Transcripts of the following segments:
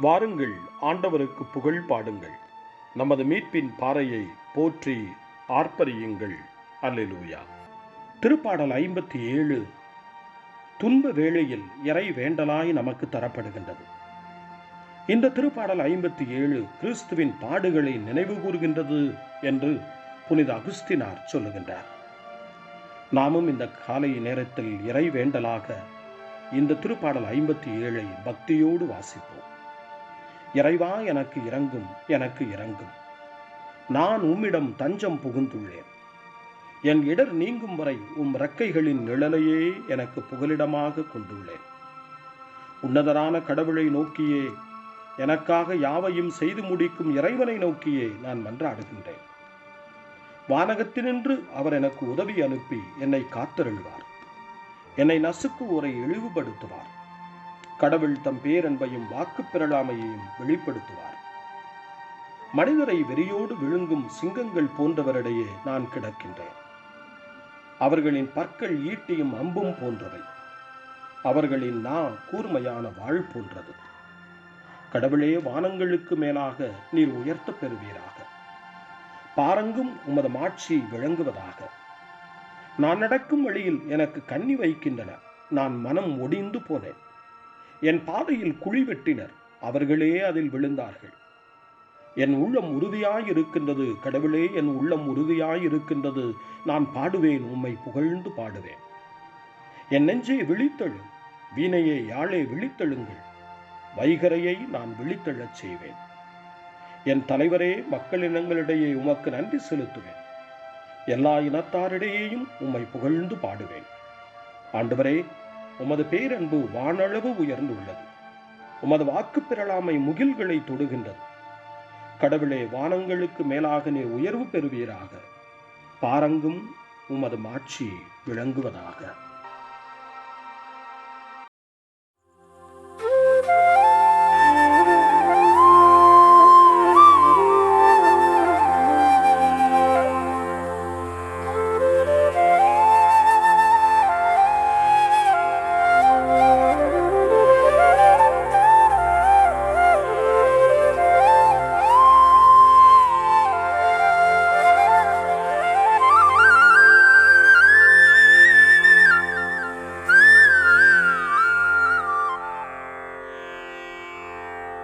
வாருங்கள் ஆண்டவருக்கு புகழ் பாடுங்கள். நமது மீட்பின் பாறையை போற்றி ஆர்ப்பரியுங்கள். அல்லூயா திருப்பாடல் ஐம்பத்தி ஏழு துன்ப வேளையில் இறை வேண்டலாய் நமக்கு தரப்படுகின்றது. இந்த திருப்பாடல் ஐம்பத்தி ஏழு கிறிஸ்துவின் பாடுகளை நினைவு கூறுகின்றது என்று புனித அகுஸ்தினார் சொல்லுகின்றார். நாமும் இந்த காலை நேரத்தில் இறை வேண்டலாக இந்த திருப்பாடல் ஐம்பத்தி ஏழை பக்தியோடு வாசிப்போம். இறைவா எனக்கு இறங்கும் எனக்கு இறங்கும். நான் உம்மிடம் தஞ்சம் புகுந்துள்ளேன். என் இடர் நீங்கும் வரை உம் ரெக்கைகளின் நிழலையே எனக்கு புகலிடமாக கொண்டுள்ளேன். உன்னதரான கடவுளை நோக்கியே எனக்காக யாவையும் செய்து முடிக்கும் இறைவனை நோக்கியே நான் மன்றாடுகின்றேன். வானகத்தினின்று அவர் எனக்கு உதவி அனுப்பி என்னை காத்தருள்வார். என்னை நசுக்கு உரை இழிவுபடுத்துவார். கடவுள் தம் பேரன்பையும் வாக்கு பெறலாமையையும் வெளிப்படுத்துவார். மனிதரை வெறியோடு விழுங்கும் சிங்கங்கள் போன்றவரிடையே நான் கிடக்கின்றேன். அவர்களின் பற்கள் ஈட்டியும் அம்பும் போன்றவை. அவர்களின் நா கூர்மையான வாழ் போன்றது. கடவுளே வானங்களுக்கு மேலாக நீர் உயர்த்த பெறுவீராக. பாரங்கும் உமது மாட்சி விளங்குவதாக. நான் நடக்கும் வழியில் எனக்கு கண்ணி வைக்கின்றன. நான் மனம் ஒடிந்து போனேன். என் பாதையில் குழி வெட்டினர். அவர்களே அதில் விழுந்தார்கள். என் உள்ளம் உறுதியாயிருக்கின்றது. கடவுளே என் உள்ளம் உறுதியாயிருக்கின்றது. நான் பாடுவேன் உம்மை புகழ்ந்து பாடுவேன். என் நெஞ்சே விழித்தெழு வீணையே யாழே விழித்தெழுங்கள். வைகரையை நான் விழித்தெழச் செய்வேன். என் தலைவரே மக்கள் இனங்களிடையே உமக்கு நன்றி செலுத்துவேன். எல்லா இனத்தாரிடையேயும் உம்மை புகழ்ந்து பாடுவேன். ஆண்டவரே உமது பேரன்பு வானளவு உயர்ந்துள்ளது. உமது வாக்கு பெறலாமை முகில்களை தொடுகின்றது. கடவுளே வானங்களுக்கு மேலாக நீர் உயர்வு பெறுவீராக. பாரங்கும் உமது மாட்சி விளங்குவதாக.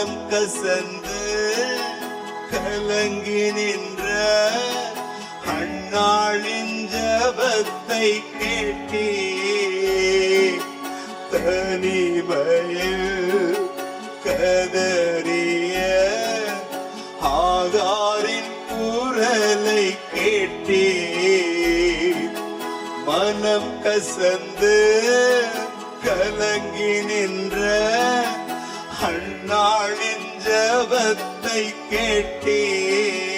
மனம் கசந்து கலங்கி நின்ற அண்ணாளின் ஜபத்தை கேட்டே தனிமையில் அந்நாளின் ஜபத்தை கேட்டீர்.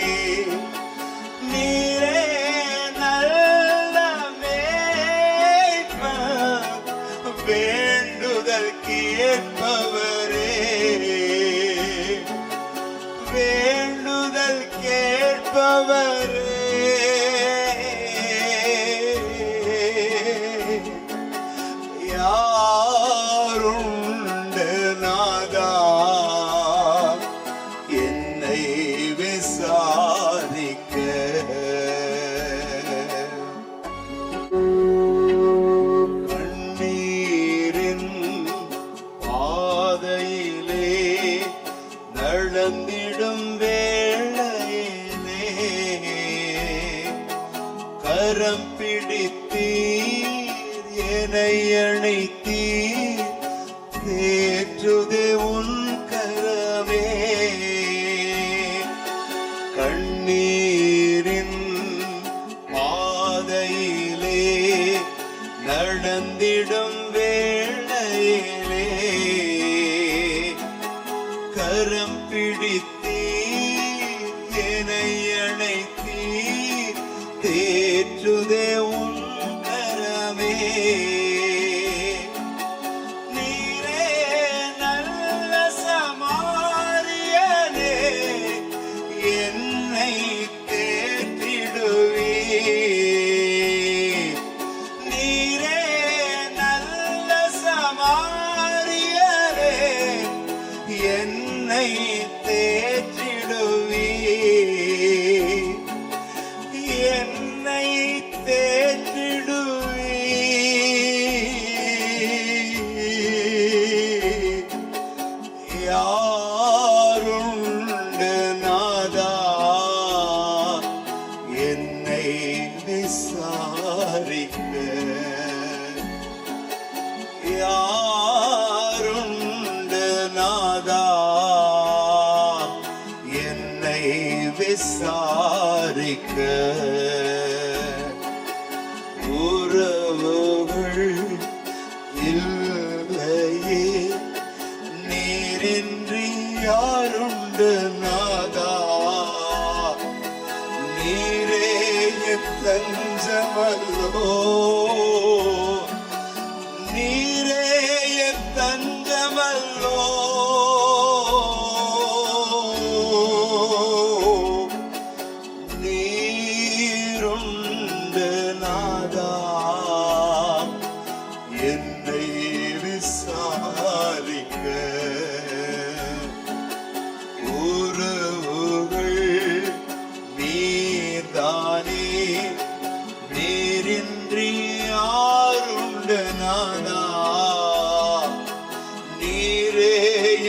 பிடித்தீ என்னை Hasretten zeval olur நாதா நீரே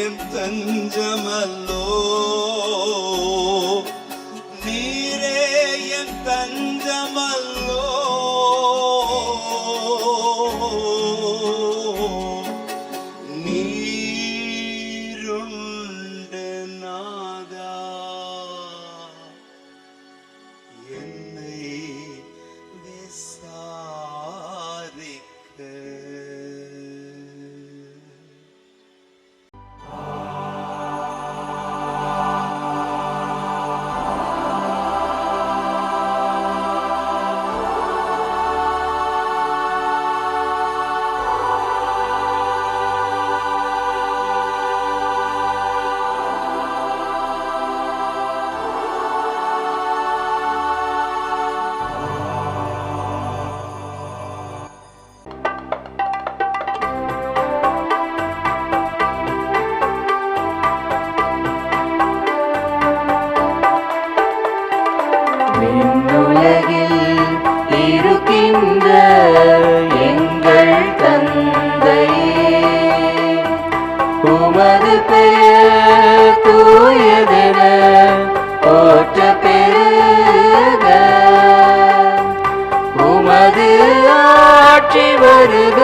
என் தஞ்சமல்ல. உமது பெயர் தூயதென போற்ற பெருக. உமது ஆட்சி வருக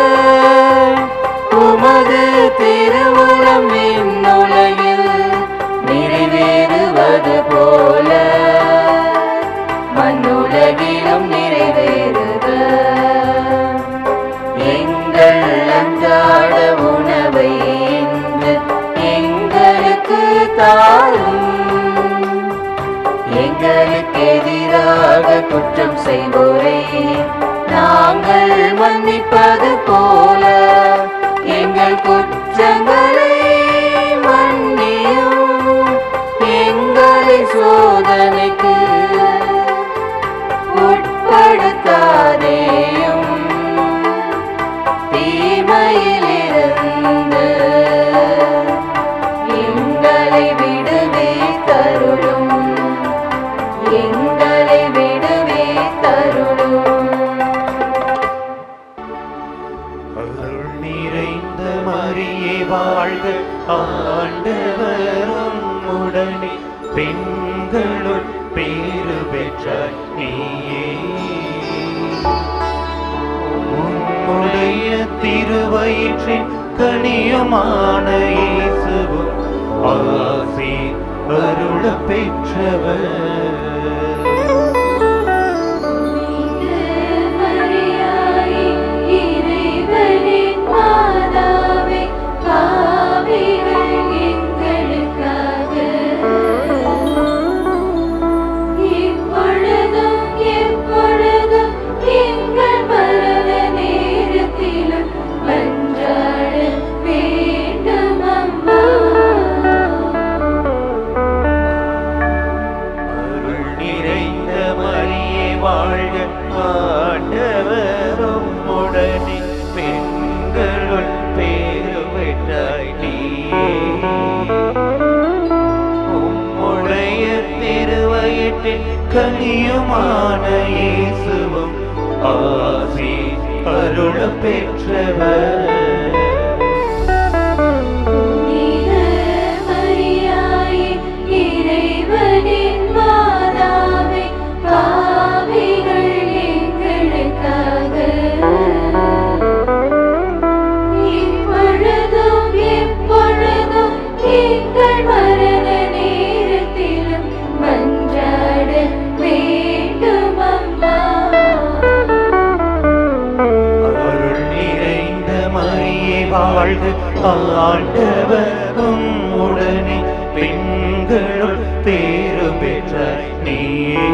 உமது திருவுரம் இன்னுலகில் நிறைவேறுவது போல. தாயே. எங்களுக்கு எதிராக குற்றம் செய்வோரே நாங்கள் வாழ்க ஆண்டவரும் உடனே பெண்களுள் பேரு பெற்ற நீயே. உம்முடைய திருவயிற்றின் கனியுமான இயேசுவும் ஆசி அருள பெற்றவர். ஆண்டவரும் உடனே பெண்களுள் பேரு பெற்ற நீயே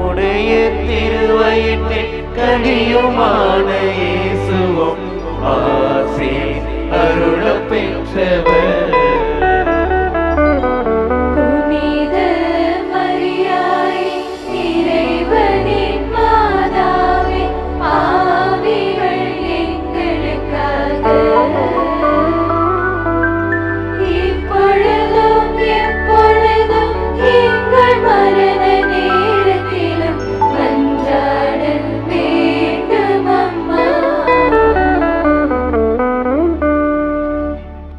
உடைய திருவயிற்றின் கனியுமான